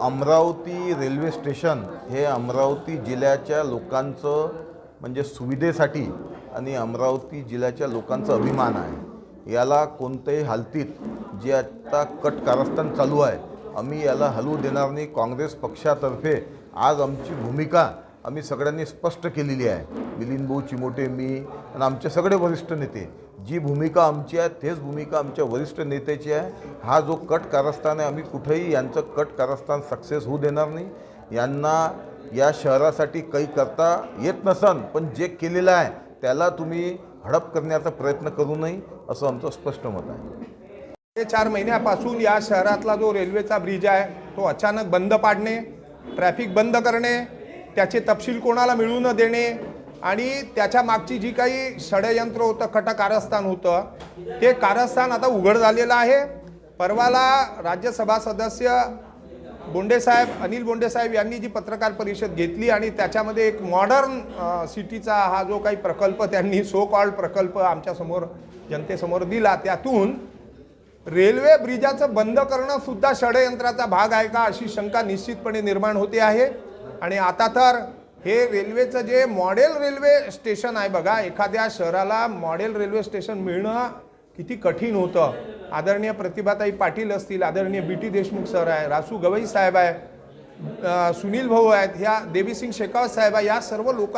Amravati railway station हे अमरावती जिल्ह्याच्या लोकांचं म्हणजे सुविधेसाठी आणि अमरावती जिल्ह्याच्या लोकांचा अभिमान आहे. याला कोणत्याही हालतीत जे आत्ता कट कारस्थान चालू आहे आम्ही याला हलवू देणार नाही. काँग्रेस पक्षातर्फे आज आमची भूमिका आम्ही सगळ्यांनी स्पष्ट केलेली आहे. मिलिंद भाऊ चिमोटे मी आणि आमचे सगळे वरिष्ठ नेते. जी भूमिका आमची आहे तेच भूमिका आमच्या वरिष्ठ नेत्याची आहे. हा जो कट कारस्थान आहे आम्ही कुठेही यांचं कट कारस्थान सक्सेस होऊ देणार नाही. यांना या शहरासाठी काही करता येत नसन पण जे केलेलं आहे त्याला तुम्ही हडप करण्याचा प्रयत्न करू नये असं आमचं स्पष्ट मत आहे. ते चार महिन्यापासून या शहरातला जो रेल्वेचा ब्रिज आहे तो अचानक बंद पाडणे ट्रॅफिक बंद करणे त्याचे तपशील कोणाला मिळू न देणे आणि त्याच्या मागची जी काही षडयंत्र होतं खट कारस्थान होतं ते कारस्थान आता उघड झालेलं आहे. परवाला राज्यसभा सदस्य बोंडेसाहेब अनिल बोंडेसाहेब यांनी जी पत्रकार परिषद घेतली आणि त्याच्यामध्ये एक मॉडर्न सिटीचा हा जो काही प्रकल्प त्यांनी सो कॉल्ड प्रकल्प आमच्यासमोर जनतेसमोर दिला त्यातून रेल्वे ब्रिजाचं बंद करणं सुद्धा षडयंत्राचा भाग आहे का अशी शंका निश्चितपणे निर्माण होते आहे. आणि आता तर हे रेल्वेचं जे मॉडेल रेल्वे स्टेशन आहे बघा एखाद्या शहराला मॉडेल रेल्वे स्टेशन मिळणं किती कठीण होतं. आदरणीय प्रतिभाताई पाटील असतील आदरणीय बी टी देशमुख सर आहे रासू गवई साहेब आहे सुनील भाऊ आहेत ह्या देवीसिंग शेखावत साहेब आहे या सर्व लोक